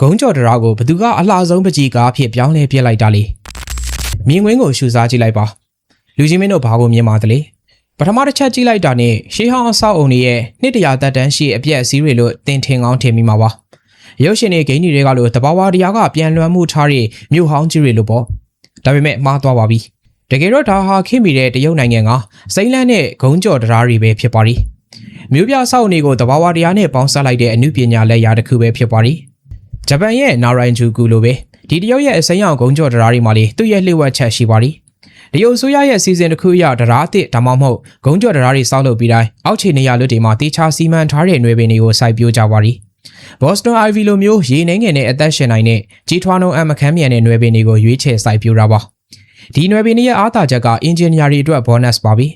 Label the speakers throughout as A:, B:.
A: ဂုံးကြော်တရားကိုဘသူကအလှဆုံးပကြီးကားအဖြစ်ပြောင်းလဲပြစ်လိုက်တာလေမြင်ကွင်းကိုရှူစားကြည့်လိုက်ပါလူချင်းမင်းတို့ဘာကိုမြင်ပါသလဲပထမတစ်ချက်ကြည့်လိုက်တာနဲ့ရှေးဟောင်းအဆောက်အုံတွေရဲ့နှစ်တရာတက်တန်းရှိအပြက်အစည်းတွေလို့တင်ထင်ကောင်းထင်မိမှာပါရုပ်ရှင်တွေဂိမ်းတွေကလို့တဘာဝတရားကပြန်လွှမ်းမှုထားတဲ့မြို့ဟောင်းကြီးတွေလို့ပေါ့ဒါပေမဲ့မှားသွားပါပြီတကယ်တော့ဒါဟာခင်မိတဲ့တရုတ်နိုင်ငံကစိမ့်လန်းတဲ့ဂုံးကြော်တရားတွေပဲဖြစ်ပါလိမြို့ပြဆောက်နေကိုတဘာဝတရားနဲ့ပေါင်းစပ်လိုက်တဲ့အမှုပညာလက်ရာတစ်ခုပဲဖြစ်ပါလိ ဂျပန်ရဲ့နာရိုင်ဂျူကူလိုပဲဒီတရုတ်ရဲ့အစိမ်းရောင်ဂုံးကြော်တရားတွေမှာလေသူ့ရဲ့လှည့်ဝက်ချက်ရှိပါသည်တရုတ်ဆိုရရဲ့စီစဉ်တစ်ခုအရတရားသစ်ဒါမှမဟုတ်ဂုံးကြော်တရားတွေစောက်လုပ်ပြီးတိုင်းအောက်ခြေနေရာလွတ်တွေမှာတေချာစီမံထားတဲ့နယ်ပင်တွေကိုစိုက်ပျိုးကြပါသည်ဘော့စတွန်အိုင်ဗီလိုမျိုးရေနှင်းငယ်နဲ့အသက်ရှင်နိုင်တဲ့ကြီးထွားနှုန်းအမခမ်းမြန်တဲ့နယ်ပင်တွေကိုရွေးချယ်စိုက်ပျိုးတာပါဒီနယ်ပင်ရဲ့အားသာချက်က engineer တွေအတွက် bonus ပါပြီ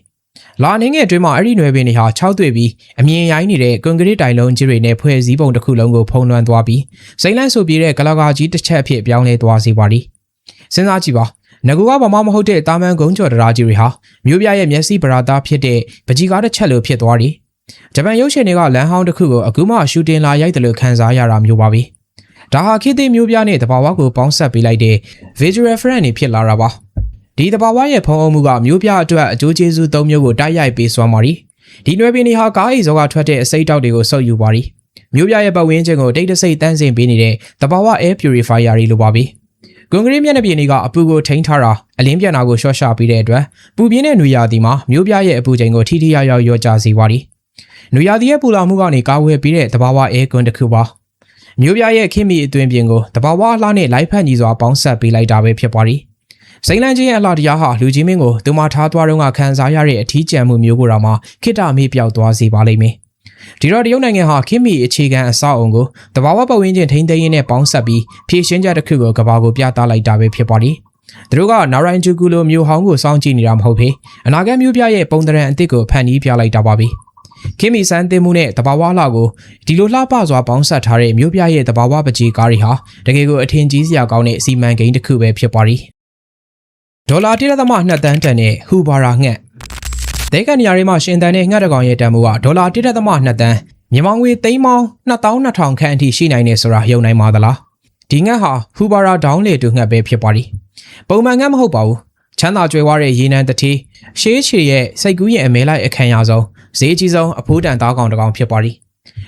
A: လာနေငယ်အတွင်းမှာအဲ့ဒီຫນွေပင်တွေဟာ6တွေ့ပြီးအမြင်ရိုင်းနေတဲ့ကွန်ကရစ်တိုင်လုံးကြီးတွေနဲ့ဖွဲ့စည်းပုံတစ်ခုလုံးကိုဖုံးလွှမ်းသွားပြီးစိမ့်လန့်ဆိုပြေတဲ့ကလာကာကြီးတစ်ချက်အဖြစ်ပြောင်းလဲသွားစေပါလိစဉ်းစားကြည့်ပါငကူကဘာမှမဟုတ်တဲ့တာမန်ကုန်းကျော်တရားကြီးတွေဟာမြို့ပြရဲ့မျက်စိပရာသားဖြစ်တဲ့ပကြီးကားတစ်ချက်လိုဖြစ်သွားတယ်ဂျပန်ရုပ်ရှင်တွေကလမ်းဟောင်းတစ်ခုကိုအခုမှရှူတင်လာရိုက်တယ်လို့ခန်းစားရတာမျိုးပါပဲဒါဟာခေတ်သစ်မျိုးပြနဲ့တဘာဝကိုပေါင်းဆက်ပေးလိုက်တဲ့ visual friend တွေဖြစ်လာတာပါ ဒီတဘာဝရဲ့ဖုံးအုပ်မှုကမျိုးပြအတွက်အကျိုးကျေးဇူး၃မျိုးကိုတိုက်ရိုက်ပေးစွမ်းပါရီဒီနွယ်ပင်တွေဟာကားအိမ်စောကထွက်တဲ့အစိတ်တောက်တွေကိုဆုပ်ယူပါရီမျိုးပြရဲ့ပတ်ဝန်းကျင်ကိုတိတ်တဆိတ်တန်းစင်ပေးနေတဲ့တဘာဝ air purifier တွေလိုပါပဲကွန်ကရစ်မျက်နှာပြင်တွေကအပူကိုထိန်းထားတာအလင်းပြန်တာကိုရှော့ရှာပေးတဲ့အတွက်ပူပြင်းတဲ့နွေရာသီမှာမျိုးပြရဲ့အပူချိန်ကိုထိထိရောက်ရောက်လျော့ကျစေပါရီနွေရာသီရဲ့ပူလောင်မှုကနေကာဝယ်ပေးတဲ့တဘာဝ air con တစ်ခုပါမျိုးပြရဲ့ခင်မီအသွင်ပြင်ကိုတဘာဝအလှနဲ့လိုက်ဖက်ညီစွာပေါင်းစပ်ပေးလိုက်တာပဲဖြစ်ပါရီ။ စိန်လန်းချင်းရဲ့အလှတရားဟာလူကြီးမင်းကိုသူမထားသွားတော့ကခံစားရတဲ့အထီးကျန်မှုမျိုးကိုတော့မှခိတမေးပြောက်သွားစေပါလိမ့်မယ်ဒီတော့တရုတ်နိုင်ငံဟာခင်မီအခြေခံအဆောက်အုံကိုတဘာဝပတ်ဝန်းကျင်ထိန်းသိမ်းရေးနဲ့ပေါင်းဆက်ပြီးဖြည့်ရှင်းချက်တစ်ခုကိုကဘာကိုပြသလိုက်တာပဲဖြစ်ပါသည်သူတို့ကနာရိုင်ဂျူကူလိုမျိုးဟောင်းကိုစောင့်ကြည့်နေတာမဟုတ်ဖေအနာဂတ်မျိုးပြရဲ့ပုံသဏ္ဍာန်အစ်စ်ကိုဖန်တီးပြလိုက်တာပါပဲခင်မီစန်းတင်မှုနဲ့တဘာဝလှကိုဒီလိုလှပစွာပေါင်းဆက်ထားတဲ့မျိုးပြရဲ့တဘာဝပကြီးကားတွေဟာတကယ်ကိုအထင်ကြီးစရာကောင်းတဲ့စီမံကိန်းတစ်ခုပဲဖြစ်ပါသည် ဒေါ်လာ1.2တန်းတန်တဲ့ဟူဘာရာငှက်တဲကန်နေရာတွေမှာရှင်တန်တဲ့ငှက်တကောင်ရဲ့တန်ဖိုးကဒေါ်လာ1.2တန်းမြန်မာငွေသိန်းပေါင်း2200ခန့်အထိရှိနိုင်နေဆိုတာယုံနိုင်ပါသလားဒီငှက်ဟာဟူဘာရာဒေါင်းလေတူငှက်ပဲဖြစ်ပါသည်ပုံမှန်ငှက်မဟုတ်ပါဘူးချမ်းသာကြွယ်ဝတဲ့ရေနံတတိရှေးချေရဲ့စိတ်ကူးရင်အမဲလိုက်အခမ်းရဆုံးဈေးကြီးဆုံးအဖိုးတန်သားကောင်တစ်ကောင်ဖြစ်ပါသည်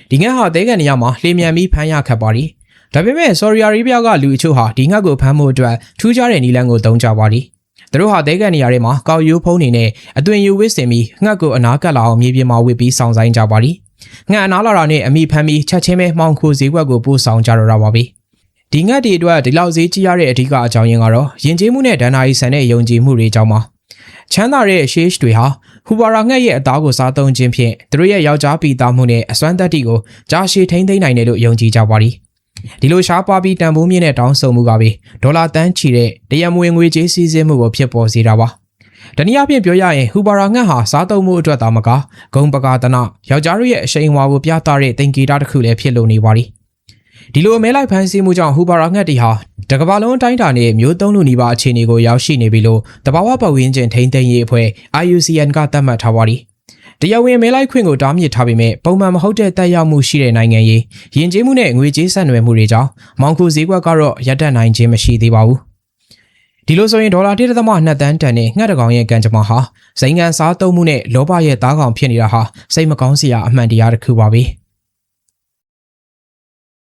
A: ဒီငှက်ဟာတဲကန်နေရာမှာလှေမြန်ပြီးဖမ်းရခတ်ပါသည်ဒါပေမဲ့ဆော်ရီယာရီးဘီးယားကလူအချို့ဟာဒီငှက်ကိုဖမ်းဖို့အတွက်ထူးခြားတဲ့နီလန်းကိုသုံးကြပါသည် သူတို့ဟာတဲကန်နေရာတွေမှာကောက်ရိုးဖုံးနေနဲ့အသွင်ယူဝစ်စင်ပြီးငှက်ကိုအနာကပ်လာအောင်မြေပြင်မှာဝစ်ပြီးစောင့်ဆိုင်ကြပါသည်ငှက်အနာလာတာနဲ့အမိဖမ်းပြီးချက်ချင်းပဲမှောင်ခိုဈေးကွက်ကိုပို့ဆောင်ကြတော့တာပါပဲဒီငှက်တွေအတွက်ဒီလောက်ဈေးကြီးရတဲ့အဓိကအကြောင်းရင်းကတော့ယဉ်ကျေးမှုနဲ့ဒဏ္ဍာရီဆန်တဲ့ယုံကြည်မှုတွေကြောင့်ပါချမ်းသာတဲ့ shage တွေဟာဟူဘာရာငှက်ရဲ့အသားကိုစားသုံးခြင်းဖြင့်သူတို့ရဲ့ယောက်ျားပီတာမှုနဲ့အစွမ်းတက်တီကိုကြားရှည်ထိန်းသိမ်းနိုင်တယ်လို့ယုံကြည်ကြပါသည် ဒီလိုရှားပါပြီးတန်ဖိုးမြင့်တဲ့တောင်းဆိုမှုကပဲဒေါ်လာတန်းချီတဲ့တရမွေငွေကြေးစီးဆင်းမှုကိုဖြစ်ပေါ်စေတာပါတနည်းအားဖြင့်ပြောရရင်ဟူဘာရာငှက်ဟာစားသုံးမှုအတွက်သာမကဂုံပကာတနာယောက်ျားတို့ရဲ့အရှိန်အဝါကိုပြသတဲ့သင်္ကေတတစ်ခုလည်းဖြစ်လို့နေပါသည်ဒီလိုအမဲလိုက်ဖန်ဆီးမှုကြောင့်ဟူဘာရာငှက်တီဟာတကဘာလုံးအတိုင်းတာနဲ့မျိုးသုံးလူနီးပါးအခြေအနေကိုရောက်ရှိနေပြီလို့တဘာဝပတ်ဝန်းကျင်ထိန်းသိမ်းရေးအဖွဲ့ IUCN ကသတ်မှတ်ထားပါသည် တရားဝင်မဲလိုက်ခွင့်ကိုတားမြစ်ထားပေမဲ့ပုံမှန်မဟုတ်တဲ့တက်ရောက်မှုရှိတဲ့နိုင်ငံရေးယဉ်ကျေးမှုနဲ့ငွေကြေးဆက်နွယ်မှုတွေကြောင့်မောင်ခုဈေးကွက်ကတော့ရပ်တန့်နိုင်ခြင်းမရှိသေးပါဘူးဒီလိုဆိုရင်ဒေါ်လာ1.2တန်းတန်တဲ့ငှက်တကောင်ရဲ့ကံကြမ္မာဟာစိန်ငံစားသုံးမှုနဲ့လောဘရဲ့သားကောင်ဖြစ်နေတာဟာစိတ်မကောင်းစရာအမှန်တရားတစ်ခုပါပဲ။